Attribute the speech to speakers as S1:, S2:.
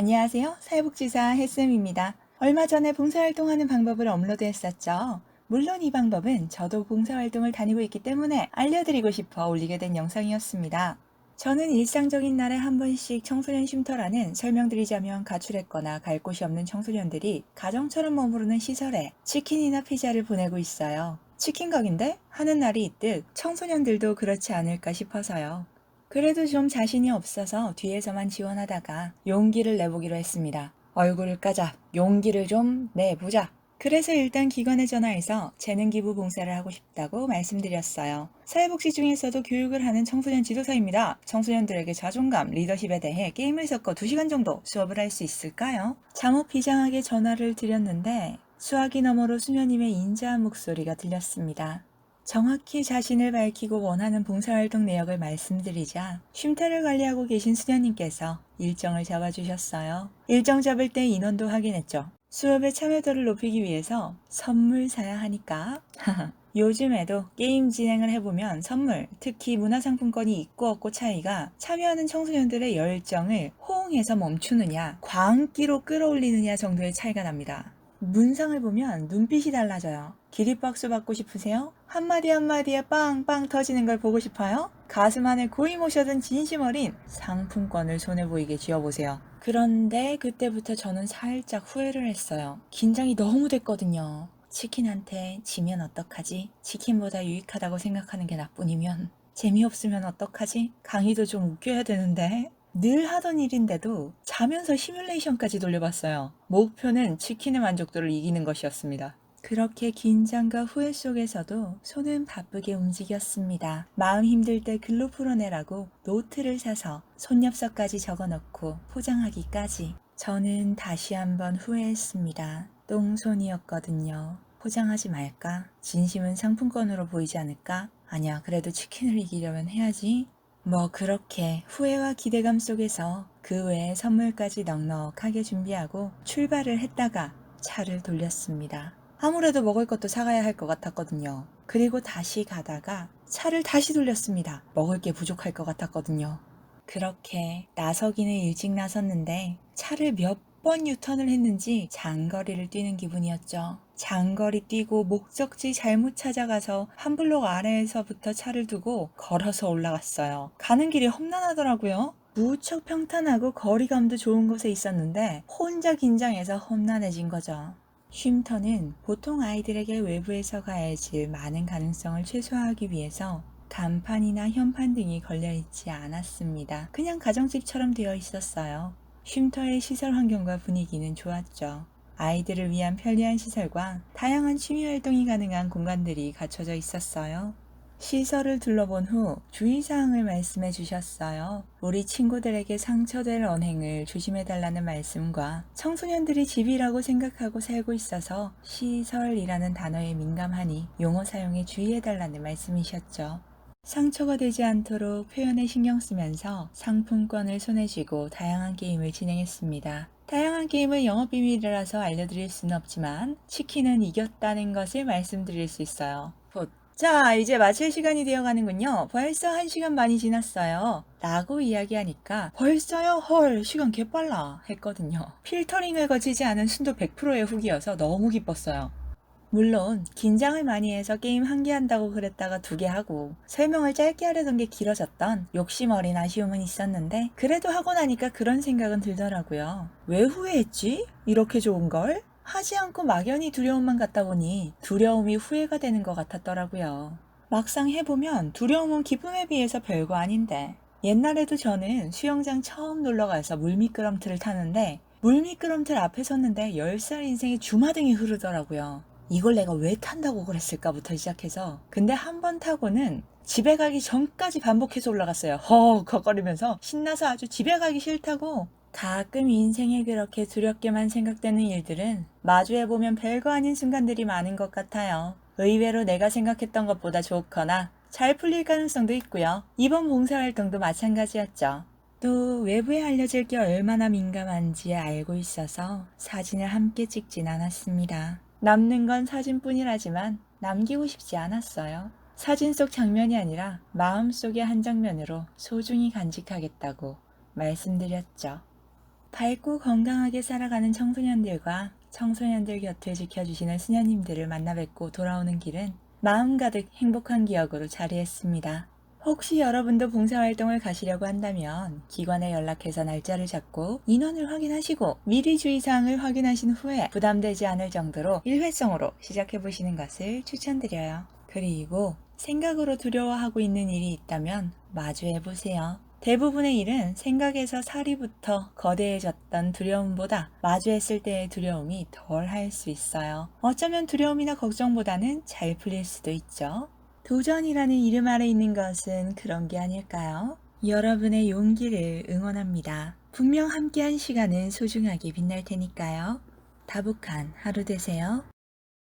S1: 안녕하세요. 사회복지사 혜쌤입니다. 얼마 전에 봉사활동하는 방법을 업로드했었죠. 물론 이 방법은 저도 봉사활동을 다니고 있기 때문에 알려드리고 싶어 올리게 된 영상이었습니다. 저는 일상적인 날에 한 번씩 청소년 쉼터라는 설명드리자면 가출했거나 갈 곳이 없는 청소년들이 가정처럼 머무르는 시설에 치킨이나 피자를 보내고 있어요. 치킨 가게인데? 하는 날이 있듯 청소년들도 그렇지 않을까 싶어서요. 그래도 좀 자신이 없어서 뒤에서만 지원하다가 용기를 내보기로 했습니다. 얼굴을 까자 용기를 좀 내보자. 그래서 일단 기관에 전화해서 재능기부 봉사를 하고 싶다고 말씀드렸어요. 사회복지 중에서도 교육을 하는 청소년 지도사입니다. 청소년들에게 자존감, 리더십에 대해 게임을 섞어 2시간 정도 수업을 할 수 있을까요? 잠옷 비장하게 전화를 드렸는데 수화기 너머로 수녀님의 인자한 목소리가 들렸습니다. 정확히 자신을 밝히고 원하는 봉사활동 내역을 말씀드리자 쉼터를 관리하고 계신 수녀님께서 일정을 잡아주셨어요. 일정 잡을 때 인원도 확인했죠. 수업의 참여도를 높이기 위해서 선물 사야 하니까. 요즘에도 게임 진행을 해보면 선물, 특히 문화상품권이 있고 없고 차이가 참여하는 청소년들의 열정을 호응해서 멈추느냐, 광기로 끌어올리느냐 정도의 차이가 납니다. 문상을 보면 눈빛이 달라져요. 기립박수 받고 싶으세요? 한마디 한마디에 빵빵 터지는 걸 보고 싶어요? 가슴 안에 고이 모셔든 진심 어린 상품권을 손에 보이게 쥐어보세요. 그런데 그때부터 저는 살짝 후회를 했어요. 긴장이 너무 됐거든요. 치킨한테 지면 어떡하지? 치킨보다 유익하다고 생각하는 게 나뿐이면 재미없으면 어떡하지? 강의도 좀 웃겨야 되는데 늘 하던 일인데도 자면서 시뮬레이션까지 돌려봤어요. 목표는 치킨의 만족도를 이기는 것이었습니다. 그렇게 긴장과 후회 속에서도 손은 바쁘게 움직였습니다. 마음 힘들 때 글로 풀어내라고 노트를 사서 손엽서까지 적어넣고 포장하기까지. 저는 다시 한번 후회했습니다. 똥손이었거든요. 포장하지 말까? 진심은 상품권으로 보이지 않을까? 아니야, 그래도 치킨을 이기려면 해야지. 뭐 그렇게 후회와 기대감 속에서 그 외에 선물까지 넉넉하게 준비하고 출발을 했다가 차를 돌렸습니다. 아무래도 먹을 것도 사가야 할 것 같았거든요. 그리고 다시 가다가 차를 다시 돌렸습니다. 먹을 게 부족할 것 같았거든요. 그렇게 나서기는 일찍 나섰는데 차를 몇 번 유턴을 했는지 장거리를 뛰는 기분이었죠. 장거리 뛰고 목적지 잘못 찾아가서 한 블록 아래에서부터 차를 두고 걸어서 올라갔어요. 가는 길이 험난하더라고요. 무척 평탄하고 거리감도 좋은 곳에 있었는데 혼자 긴장해서 험난해진 거죠. 쉼터는 보통 아이들에게 외부에서 가해질 많은 가능성을 최소화하기 위해서 간판이나 현판 등이 걸려있지 않았습니다. 그냥 가정집처럼 되어 있었어요. 쉼터의 시설 환경과 분위기는 좋았죠. 아이들을 위한 편리한 시설과 다양한 취미 활동이 가능한 공간들이 갖춰져 있었어요. 시설을 둘러본 후 주의사항을 말씀해 주셨어요. 우리 친구들에게 상처될 언행을 조심해달라는 말씀과 청소년들이 집이라고 생각하고 살고 있어서 시설이라는 단어에 민감하니 용어 사용에 주의해달라는 말씀이셨죠. 상처가 되지 않도록 표현에 신경 쓰면서 상품권을 손에 쥐고 다양한 게임을 진행했습니다. 다양한 게임은 영업 비밀이라서 알려드릴 수는 없지만 치킨은 이겼다는 것을 말씀드릴 수 있어요. 곧. 자, 이제 마칠 시간이 되어 가는군요. 벌써 1시간 반이 지났어요. 라고 이야기하니까 벌써요? 헐, 시간 개빨라 했거든요. 필터링을 거치지 않은 순도 100%의 후기여서 너무 기뻤어요. 물론 긴장을 많이 해서 게임 한 개 한다고 그랬다가 두 개 하고 설명을 짧게 하려던 게 길어졌던 욕심 어린 아쉬움은 있었는데 그래도 하고 나니까 그런 생각은 들더라고요. 왜 후회했지? 이렇게 좋은 걸? 하지 않고 막연히 두려움만 갖다 보니 두려움이 후회가 되는 것 같았더라고요. 막상 해보면 두려움은 기쁨에 비해서 별거 아닌데 옛날에도 저는 수영장 처음 놀러 가서 물미끄럼틀을 타는데 물미끄럼틀 앞에 섰는데 10살 인생의 주마등이 흐르더라고요. 이걸 내가 왜 탄다고 그랬을까부터 시작해서 근데 한 번 타고는 집에 가기 전까지 반복해서 올라갔어요. 허걱거리면서 신나서 아주 집에 가기 싫다고 가끔 인생에 그렇게 두렵게만 생각되는 일들은 마주해보면 별거 아닌 순간들이 많은 것 같아요. 의외로 내가 생각했던 것보다 좋거나 잘 풀릴 가능성도 있고요. 이번 봉사활동도 마찬가지였죠. 또 외부에 알려질 게 얼마나 민감한지 알고 있어서 사진을 함께 찍진 않았습니다. 남는 건 사진뿐이라지만 남기고 싶지 않았어요. 사진 속 장면이 아니라 마음 속의 한 장면으로 소중히 간직하겠다고 말씀드렸죠. 밝고 건강하게 살아가는 청소년들과 청소년들 곁을 지켜주시는 수녀님들을 만나 뵙고 돌아오는 길은 마음 가득 행복한 기억으로 자리했습니다. 혹시 여러분도 봉사활동을 가시려고 한다면 기관에 연락해서 날짜를 잡고 인원을 확인하시고 미리 주의사항을 확인하신 후에 부담되지 않을 정도로 일회성으로 시작해보시는 것을 추천드려요. 그리고 생각으로 두려워하고 있는 일이 있다면 마주해보세요. 대부분의 일은 생각에서 사리부터 거대해졌던 두려움보다 마주했을 때의 두려움이 덜 할 수 있어요. 어쩌면 두려움이나 걱정보다는 잘 풀릴 수도 있죠. 도전이라는 이름 아래 있는 것은 그런 게 아닐까요? 여러분의 용기를 응원합니다. 분명 함께한 시간은 소중하게 빛날 테니까요. 다복한 하루 되세요.